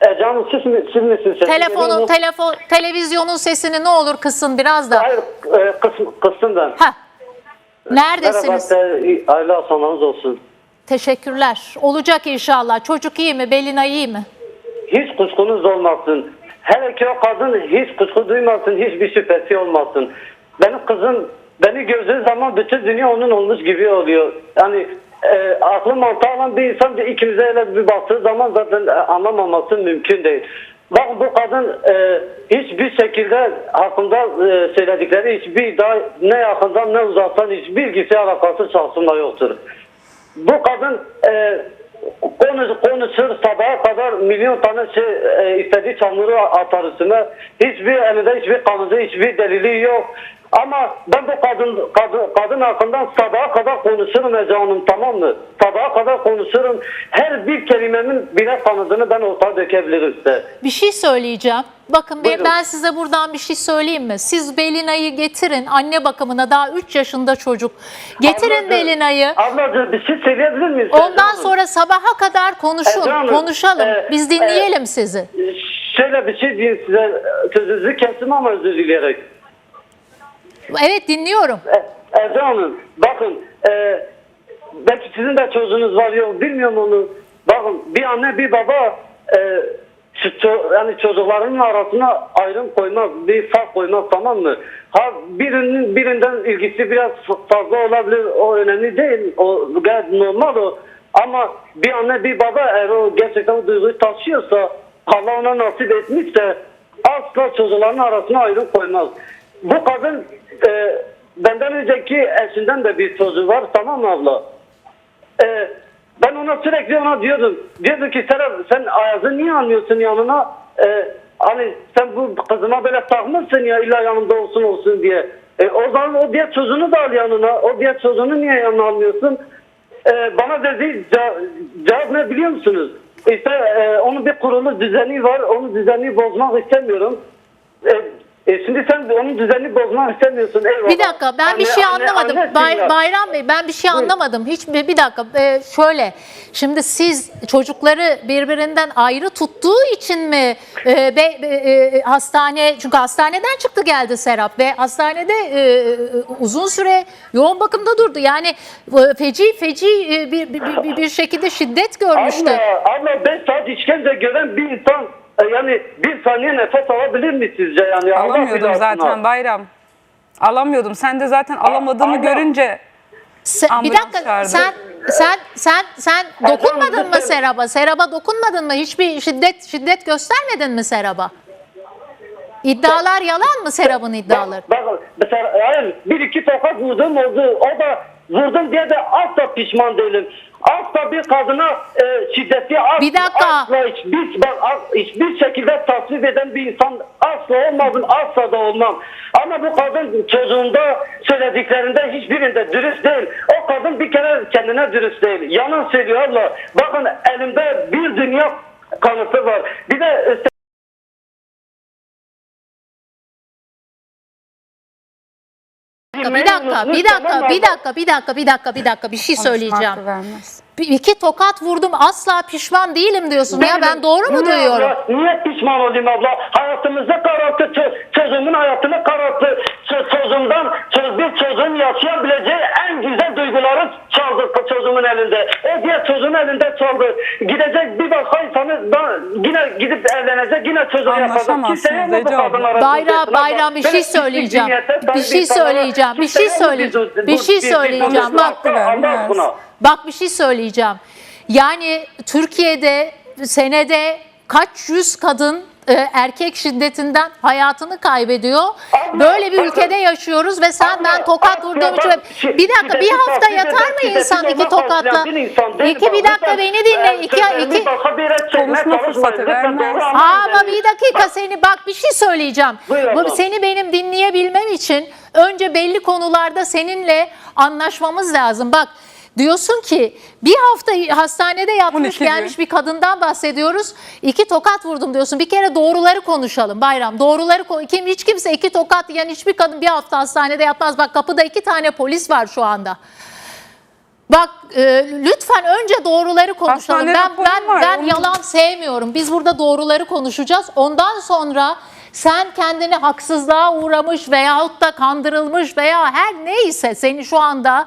E canım siz, mi, siz misiniz? Sesim geliyor Telefonun, telefon, televizyonun sesini ne olur kısın biraz da. Hayır e, kıs, kıstım ben. Ha. Neredesiniz? Merhaba, e, hayırlı akşamlarınız olsun. Teşekkürler. Olacak inşallah. Çocuk iyi mi? Belina iyi mi? Hiç kuşkunuz olmasın. Hele ki o kadın hiç kuşku duymasın, hiçbir şüphesi olmasın. Benim kızım beni gördüğü zaman bütün dünya onun olmuş gibi oluyor. Yani e, aklı mantığı olan bir insan bir ikimize öyle bir baktığı zaman zaten e, anlamaması mümkün değil. Bak bu kadın e, hiçbir şekilde hakkında e, söyledikleri hiçbir iddia ne yakından ne uzaktan hiçbir ilgisi alakası şahsımla yoktur. Bu kadın e, konuş, konuşur sabaha kadar milyon tane şey e, istediği çamuru atar üstüne. Hiçbir elinde hiçbir kanıtı, hiçbir delili yok. Ama ben bu kadın kadın, kadın hakkında sabaha kadar konuşurum Ece Hanım tamam mı? Sabaha kadar konuşurum. Her bir kelimemin bile kanıtını ben ortaya dökebilirim size. Bir şey söyleyeceğim. Bakın Buyurun. ben size buradan bir şey söyleyeyim mi? Siz Belina'yı getirin anne bakımına daha 3 yaşında çocuk. Getirin Ablacığım, Belina'yı. Ablacığım bir şey söyleyebilir miyiz? Ondan sonra sabaha kadar konuşun, Ece Hanım, konuşalım. e, Biz dinleyelim sizi. Şöyle bir şey diyeyim size. Sözünüzü kestim ama özür dileyerek. Evet dinliyorum. E, Ece Hanım bakın e, belki sizin de çocuğunuz var yok bilmiyorum onu. Bakın bir anne bir baba e, yani çocuklarının arasına ayrım koymaz, bir fark koymaz tamam mı? Ha birinin birinden ilgisi biraz fazla olabilir, o önemli değil, o gayet normal o. Ama bir anne bir baba eğer o gerçekten o duyguyu taşıyorsa, Allah ona nasip etmişse asla çocukların arasına ayrım koymaz. Bu kadın e, benden önceki eşinden de bir çocuğu var tamam mı abla? E, ben ona sürekli ona diyordum. Diyordu ki Serap sen Ayaz'ı niye almıyorsun yanına? E, hani sen bu kızıma böyle takmışsın ya illa yanımda olsun olsun diye. E, o zaman o diğer çocuğunu da al yanına. O diğer çocuğunu niye yanına almıyorsun? E, bana dediği ce- cevap ne biliyor musunuz? İşte e, onun bir kurulu düzeni var. Onun düzenini bozmak istemiyorum. E, e, şimdi sen onun düzenini bozmak istemiyorsun. Eyvallah. Bir dakika ben bir Anne- şey anne- anlamadım. annesin Bay-. Bayram Bey ben bir şey anlamadım. Hiç bir bir dakika e, şöyle. Şimdi siz çocukları birbirinden ayrı tuttuğu için mi e, be- e, hastane çünkü hastaneden çıktı geldi Serap ve hastanede e, uzun süre yoğun bakımda durdu. Yani e, feci feci e, bir, bir, bir, bir şekilde şiddet görmüştü. Abla, abla 5 saat işkence gören bir insan e, yani bir saniye nefes alabilir mi sizce yani? Allah Alamıyordum zaten. Bayram. Alamıyordum. Sen de zaten alamadığımı ama- görünce Sen, bir Ambulans dakika çağırdı. sen sen sen sen dokunmadın mı lütfen. Serap'a? Serap'a dokunmadın mı? Hiçbir şiddet şiddet göstermedin mi Serap'a? İddialar yalan mı Serap'ın iddiaları? Bak, bak mesela hayır, bir iki tokat vurdum oldu. O da vurdum diye de asla pişman değilim. Asla bir kadına e, şiddeti asla, Bir dakika. asla hiçbir, as- hiçbir şekilde tasvip eden bir insan asla olmadım, asla da olmam. Ama bu kadın çocuğunda söylediklerinde hiçbirinde dürüst değil. O kadın bir kere kendine dürüst değil. Yalan söylüyor abla. Bakın elimde bir dünya kanıtı var. Bir de e, Bir dakika, bir dakika, bir dakika, bir dakika, bir dakika, bir dakika, bir şey konuşma söyleyeceğim. İki tokat vurdum asla pişman değilim diyorsun ya ben doğru mu Niye duyuyorum? abla? Niye pişman olayım abla? Hayatımızı kararttı. Çocuğumun hayatını kararttı. Çocuğumdan bir çocuğun yaşayabileceği en güzel duyguları çaldı çocuğumun elinde. O diğer çocuğun elinde çaldı. Gidecek bir başka insanı yine gidip evlenecek yine çocuğu yapacak. Kimseye mi bu Ece abla? kadın arasında Bayram, Bayram bir şey söyleyeceğim. Bir şey söyleyeceğim. Bir şey söyleyeceğim. Bir şey söyleyeceğim. Bak, Allah vermez. Bak bir şey söyleyeceğim. Yani Türkiye'de senede kaç yüz kadın e, erkek şiddetinden hayatını kaybediyor. Abla, Böyle bir bakın. ülkede yaşıyoruz ve sen ben tokat vurduğum için bir dakika bir hafta yatar mı insan iki tokatla? İki bir dakika beni dinle. İki, iki, Konuşma fırsatı vermez. ama bir dakika seni bak bir şey söyleyeceğim. Bu, seni benim dinleyebilmem için önce belli konularda seninle anlaşmamız lazım. Bak diyorsun ki bir hafta hastanede yatmış 12 gün. gelmiş bir kadından bahsediyoruz. İki tokat vurdum diyorsun. Bir kere doğruları konuşalım Bayram. Doğruları kim hiç kimse iki tokat yiyen hiçbir kadın bir hafta hastanede yatmaz. Bak kapıda iki tane polis var şu anda. Bak e, lütfen önce doğruları konuşalım. Hastanede Ben ben var, ben onu- yalan sevmiyorum. Biz burada doğruları konuşacağız. Ondan sonra sen kendini haksızlığa uğramış veyahut da kandırılmış veya her neyse seni şu anda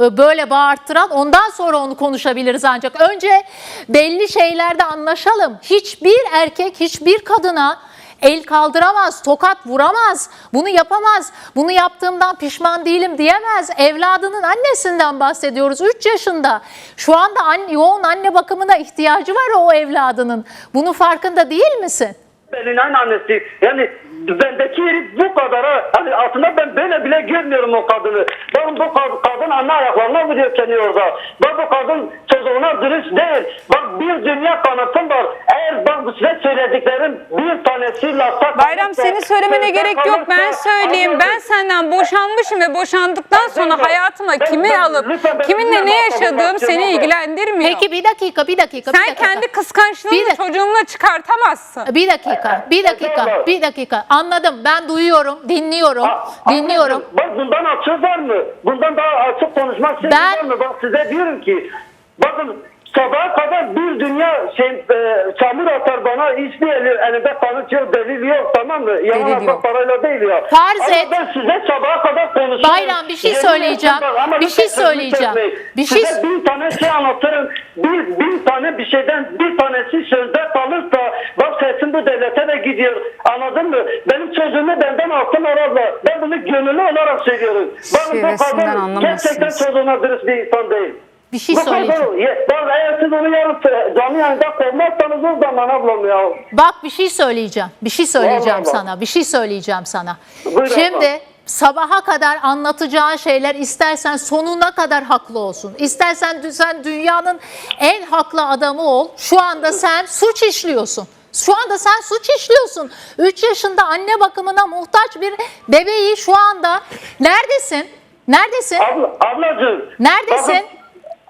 e, böyle bağırttıran ondan sonra onu konuşabiliriz ancak. Önce belli şeylerde anlaşalım. Hiçbir erkek hiçbir kadına El kaldıramaz, tokat vuramaz, bunu yapamaz, bunu yaptığımdan pişman değilim diyemez. Evladının annesinden bahsediyoruz 3 yaşında. Şu anda anne, yoğun anne bakımına ihtiyacı var o evladının. Bunun farkında değil misin? Benim annesi yani bendeki yeri bu kadara hani aslında ben böyle bile görmüyorum o kadını. Bakın bu kad- kadın anne ayaklarına vuruyor kendi orada. Bak bu kadın çocuğuna dürüst değil. Bak bir dünya kanıtım var. Eğer bak bu size söylediklerim bir tanesi lafta Bayram seni söylemene gerek yok. Ben söyleyeyim. Ben senden boşanmışım ve boşandıktan sonra Ben- hayatıma ben- kimi ben- alıp ben kiminle ne yaşadığım seni ilgilendirmiyor. Peki bir dakika, bir dakika, bir Sen dakika. kendi kıskançlığını dakika. çocuğunla çıkartamazsın. Bir dakika, bir dakika, bir dakika. Anladım. Ben duyuyorum, dinliyorum, dinliyorum. Bak bundan açık var mı? Bundan daha açık konuşmak şey Ben- var mı? Bak size diyorum ki bakın sabaha kadar bir dünya şey, e, çamur atar bana hiçbir eli, elimde kanıt yok, delil yok tamam mı? Yalan Delil yok. parayla değil ya. Farz Ama et. ben size sabaha kadar konuşurum. Bayram, bir şey Yemin söyleyeceğim. bak, ama Bir şey lütfen sözümü söyleyeceğim. kesmeyin. Bir şey- Size bin tane şey anlatırım. Bir, bin tane bir şeyden bir tanesi sözde kalırsa bak sesim bu devlete de gidiyor. Anladın mı? Benim sözümü benden altın ararlar. Ben bunu gönüllü olarak söylüyorum. Bakın bu Şivesinden kadın anlamazsınız. gerçekten çocuğuna dürüst bir insan değil. Bir şey söyleyeceğim. Ye- Bak eğer siz onu yarın canlı yayında kovmazsanız o zaman ablam ya. Bak bir şey söyleyeceğim. Bir şey söyleyeceğim Vallahi sana. Bir şey söyleyeceğim sana. Buyur Şimdi abla. sabaha kadar anlatacağın şeyler istersen sonuna kadar haklı olsun. İstersen sen dünyanın en haklı adamı ol. Şu anda sen suç işliyorsun. Şu anda sen suç işliyorsun. 3 yaşında anne bakımına muhtaç bir bebeği şu anda neredesin? Neredesin? Abla, ablacığım. Neredesin? bakın,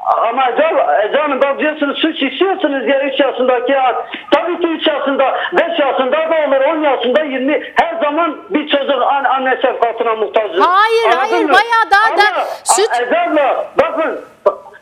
Ama can, e, canım bak diyorsunuz suç işliyorsunuz ya 3 yaşındaki ya. Tabii ki 3 yaşında, 5 yaşında da olur, 10 yaşında, 20. Her zaman bir çocuk an, anne şefkatine muhtaçtır. Hayır, Anladın hayır, mı? bayağı daha da Ama, süt- a- Ece abla, bakın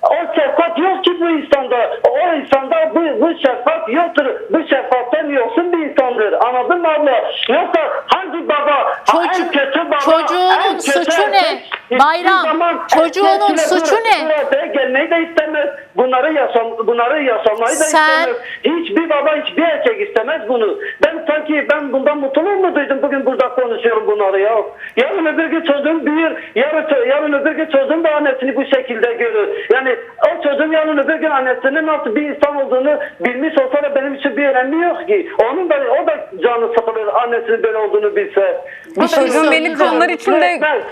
o şefkat yok ki bu insanda. O insanda bu, bu şefkat yoktur. Bu şefkatten yoksun bir insandır. Anladın mı abla? Yoksa hangi baba, Çocuğu- en kötü baba, çocuğunun en kötü suçu ne? erkek, hiçbir Bayram, zaman çocuğunun suçu ne? Gelmeyi de istemez. Bunları yaşam, bunları yaşamayı da Sen- istemez. Hiçbir baba, hiçbir erkek istemez bunu. Ben sanki ben bundan mutlu mu duydum bugün burada konuşuyorum bunları ya. Yarın öbür gün çocuğum büyür. Yarın, yarın öbür gün çocuğum da annesini bu şekilde görür. Yani o çocuğum yarın öbür gün annesinin nasıl bir insan olduğunu bilmiş olsa da benim için bir önemi yok ki. Onun da o da canı sıkılır annesinin böyle olduğunu bilse. Bu canımı beni söyleyeceğim. kanlar içinde etmez.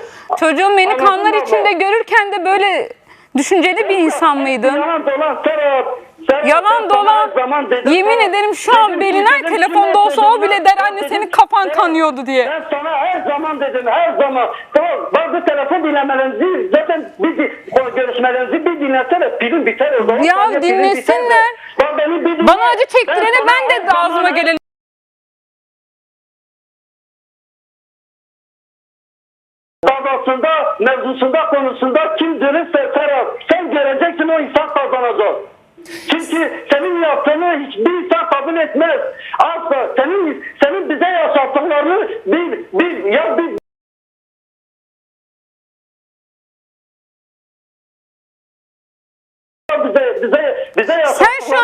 çocuğun beni Anladın kanlar mı içinde görürken de böyle düşünceli bir insan mıydın? Yalan dolan Serap. Serap, Yalan ben dolan. sana zaman dedim, Yemin Serap. ederim şu an Belinay dedim, telefonda olsa o dedim, bile der ben anne dedim, senin kafan Serap, kanıyordu diye. Ben sana her zaman dedim her zaman. Tamam bazı telefon dinlemelerinizi zaten bir, o görüşmelerinizi bir dinlesene pilin biter o zaman. Ya pilin biter de. dinlesinler. Bak beni bir dinle. Bana acı çektirene sana ben her de ağzıma zaman- geleni davasında, mevzusunda, konusunda kim dürüstse Serap, sen göreceksin o insan kazanacak. Çünkü senin yaptığını hiçbir insan kabul etmez. Asla senin senin bize yaşattıklarını bir, bir ya bir bize bize bize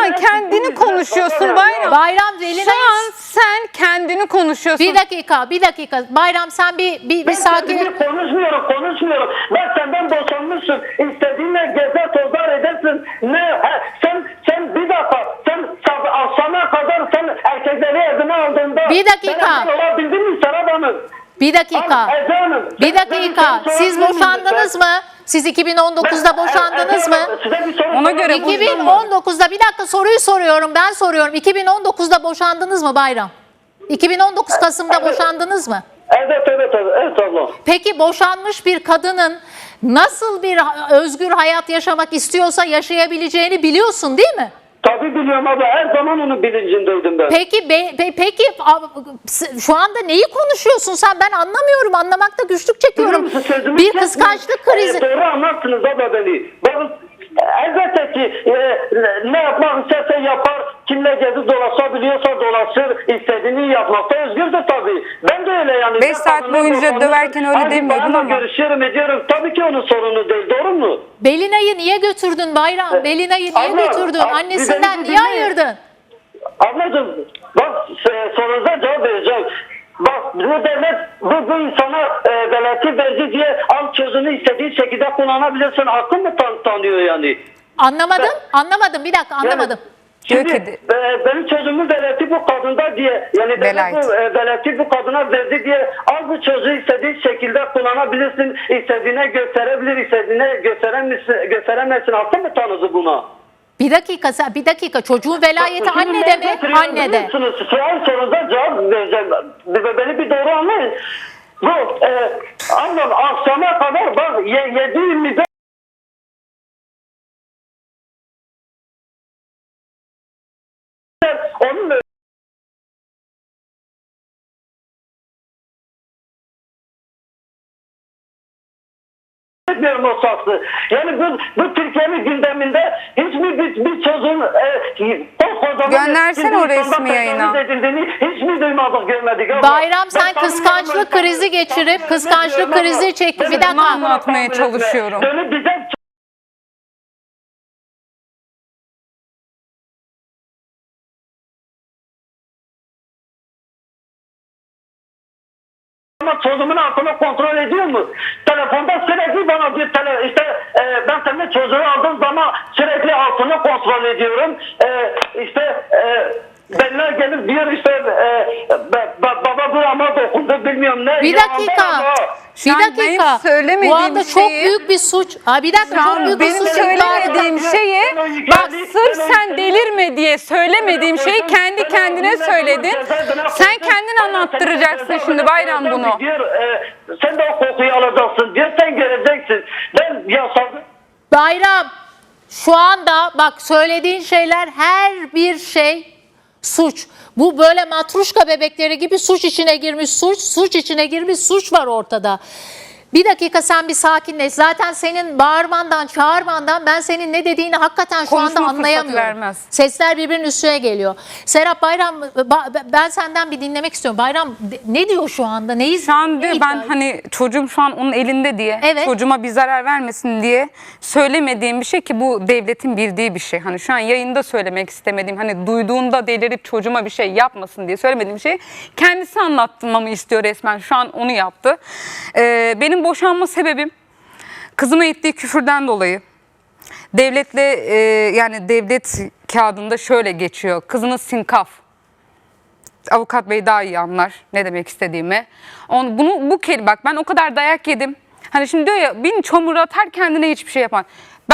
an kendini konuşuyorsun Bayram. Bayram Şu an sen kendini konuşuyorsun. bir dakika, bir dakika. Bayram sen bir bir, bir Ben sakin. kendimi konuşmuyorum, konuşmuyorum. Ben senden boşanmışsın. İstediğinle gezer tozar edersin. Ne? He, sen sen bir dakika. Sen sab- akşama kadar sen erkekleri evine aldığında Bir dakika. Ben olabildin mi Serap Hanım? Bir dakika. Hanım, Ece Hanım, Bir sen- dakika. ben- ben Siz miyim boşandınız mı? Siz 2019'da Ben- boşandınız mı? Size bir soru Ona göre miyim? 2019'da bir dakika soruyu soruyorum. Ben soruyorum. 2019'da boşandınız mı Bayram? 2019 Kasım'da Evet. boşandınız mı? Evet evet evet. Evet abla. Peki boşanmış bir kadının nasıl bir özgür hayat yaşamak istiyorsa yaşayabileceğini biliyorsun değil mi? Tabii biliyorum abla. Her zaman onun bilincindeydim ben. Peki be- be- peki a- şu anda neyi konuşuyorsun sen? Ben anlamıyorum. Anlamakta güçlük çekiyorum. Biliyor musun, sözümü Bir kesmeyin. kıskançlık krizi. Ee, doğru anlarsınız abla beni. Bakın elbette ki e, ne yapmak isterse yapar. Kimle gezi dolaşabiliyorsa dolaşır. istediğini yapmakta özgürdür tabii. Ben de öyle yani. Beş Ben saat kadını boyunca döverken öyle hangi demiyordun ama. görüşüyorum ediyorum. Tabii ki onun sorunu değil. Doğru mu? Belinay'ı niye götürdün Bayram? Belinay'ı niye Abla, götürdün? ab- Annesinden niye ayırdın? Ablacığım bak e, sorunuza cevap vereceğim. Bak bu devlet bu, bu insana e, veleti verdi diye al çözümü istediği şekilde kullanabilirsin. Hakkı mı tan- tanıyor yani? Anlamadım. Anlamadım. Bir dakika anlamadım. Şimdi Diyor ki- e, benim çözümü veleti bu kadında diye yani devlet bu e, veleti bu kadına verdi diye al bu çocuğu istediği şekilde kullanabilirsin. istediğine gösterebilir, istediğine gösteremezsin, gösteremezsin. Hakkı mı tanıdı buna? Bir dakika sen bir dakika çocuğun velayeti Şimdi anne ne de mi? getiriyor Anne de. biliyor musunuz? Soğan sorunuza cevap vereceğim. Be- Beni bir doğru anlayın. Bu e, ablam akşama kadar bak ye, 7 onun etmiyorum o. Yani bu, bu Türkiye'nin gündeminde hiçbir bir, bir çocuğun e, koskocaman Göndersene o resmi yayına. tecavüz edildiğini hiç mi duymadık görmedik. Bayram, sen Ben kıskançlık krizi geçirip kıskançlık bilmiyorum krizi beni Bir dakika. Anlatmaya çalışıyorum. Beni bize ama çocuğumun aklını kontrol ediyor mu? Telefonda sürekli bana bir tele, işte e, ben senin çocuğu aldığım zaman sürekli altını kontrol ediyorum. E, işte e, benimle gelip diyor işte e, ba- ba- baba bu ama dokundu bilmiyorum ne. Bir dakika. ama. Bir an benim dakika. söylemediğim Bu anda çok şeyi- büyük bir suç. Ha bir dakika Şu çok büyük bir benim suç. söylemediğim şeyi bak sırf sen delirme diye söylemediğim şeyi kendi kendine söyledin. Sen kendin anlattıracaksın şimdi Bayram bunu. Diyor, e, sen de o kokuyu alacaksın diyor sen göreceksin. Ben yasadım. Bayram şu anda bak söylediğin şeyler her bir şey suç. Bu böyle matruşka bebekleri gibi suç içine girmiş suç, suç içine girmiş suç var ortada. Bir dakika sen bir sakinleş. Zaten senin bağırmandan, çağırmandan ben senin ne dediğini hakikaten şu Konuşma anda anlayamıyorum. vermez. Sesler birbirinin üstüne geliyor. Serap Bayram ba- ben senden bir dinlemek istiyorum. Bayram ne diyor şu anda? Neyi Şu an ne ben hani çocuğum şu an onun elinde diye Evet. çocuğuma bir zarar vermesin diye söylemediğim bir şey ki bu devletin bildiği bir şey. Hani şu an yayında söylemek istemediğim hani duyduğunda delirip çocuğuma bir şey yapmasın diye söylemediğim şey kendisi anlatmamı istiyor resmen. Şu an onu yaptı. Ee, benim boşanma sebebim kızıma ettiği küfürden dolayı. Devletle e, yani devlet kağıdında şöyle geçiyor. Kızınız sinkaf avukat bey daha iyi anlar ne demek istediğimi. On, bunu bu kelime bak ben o kadar dayak yedim. Hani şimdi diyor ya bin çamur atar kendine hiçbir şey yapar.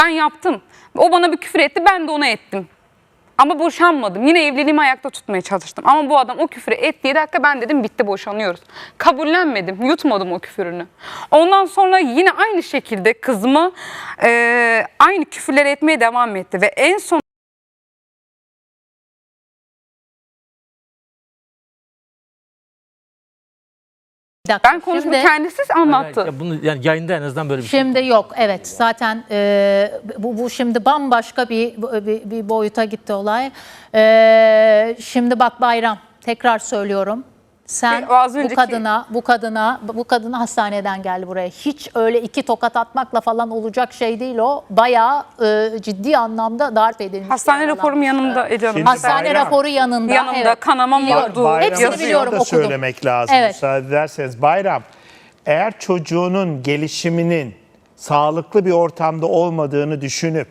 Ben yaptım. O bana bir küfür etti ben de ona ettim. Ama boşanmadım. Yine evliliğimi ayakta tutmaya çalıştım. Ama bu adam o küfürü ettiği dakika ben dedim bitti boşanıyoruz. Kabullenmedim. Yutmadım o küfürünü. Ondan sonra yine aynı şekilde kızıma eee, aynı küfürleri etmeye devam etti. Ve en son Bir dakika. ben konuşma Şimdi- kendisi anlattı. Ya bunu yani yayında en azından böyle bir şey. Şimdi yok evet zaten e, bu, bu şimdi bambaşka bir, bir, bir boyuta gitti olay. E, şimdi bak Bayram tekrar söylüyorum. Sen Şey, o az bu önceki- kadına bu kadına bu kadını hastaneden geldi buraya. Hiç öyle iki tokat atmakla falan olacak şey değil o. Bayağı e, ciddi anlamda darp edilmiş. Hastane raporum yanımda Ece Hanım. Şimdi Hastane Bayram- raporu yanında. Yanımda, evet. kanamam oldu. Bayram'ın Hepsini biliyorum okudum. söylemek lazım Evet. müsaade ederseniz. Bayram, eğer çocuğunun gelişiminin sağlıklı bir ortamda olmadığını düşünüp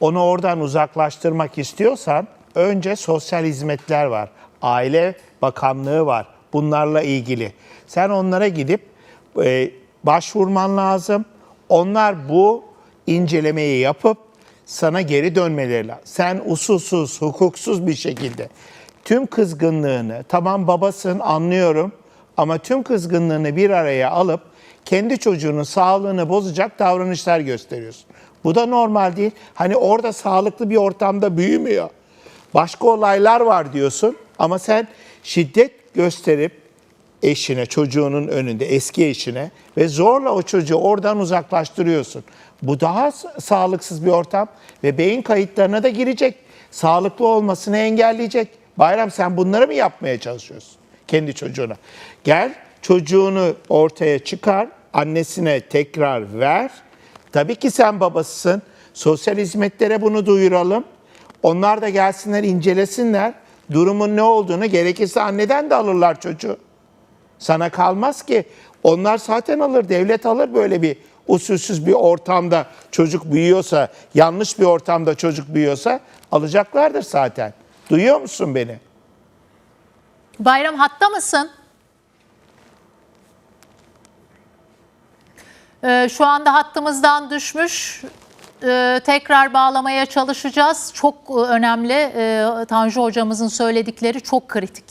onu oradan uzaklaştırmak istiyorsan önce sosyal hizmetler var. Aile Bakanlığı var. Bunlarla ilgili. Sen onlara gidip e, başvurman lazım. Onlar bu incelemeyi yapıp sana geri dönmeleri lazım. Sen usulsüz, hukuksuz bir şekilde tüm kızgınlığını, tamam babasın anlıyorum ama tüm kızgınlığını bir araya alıp kendi çocuğunun sağlığını bozacak davranışlar gösteriyorsun. Bu da normal değil. Hani orada sağlıklı bir ortamda büyümüyor. Başka olaylar var diyorsun ama sen şiddet gösterip eşine, çocuğunun önünde, eski eşine ve zorla o çocuğu oradan uzaklaştırıyorsun. Bu daha sağlıksız bir ortam ve beyin kayıtlarına da girecek. Sağlıklı olmasını engelleyecek. Bayram sen bunları mı yapmaya çalışıyorsun kendi çocuğuna? Gel çocuğunu ortaya çıkar, annesine tekrar ver. Tabii ki sen babasısın. Sosyal hizmetlere bunu duyuralım. Onlar da gelsinler incelesinler. Durumun ne olduğunu gerekirse anneden de alırlar çocuğu. Sana kalmaz ki. Onlar zaten alır, devlet alır böyle bir usulsüz bir ortamda çocuk büyüyorsa, yanlış bir ortamda çocuk büyüyorsa alacaklardır zaten. Duyuyor musun beni? Bayram hatta mısın? Ee, şu anda hattımızdan düşmüş. Ee, tekrar bağlamaya çalışacağız. Çok e, önemli. Ee, Tanju hocamızın söyledikleri çok kritik.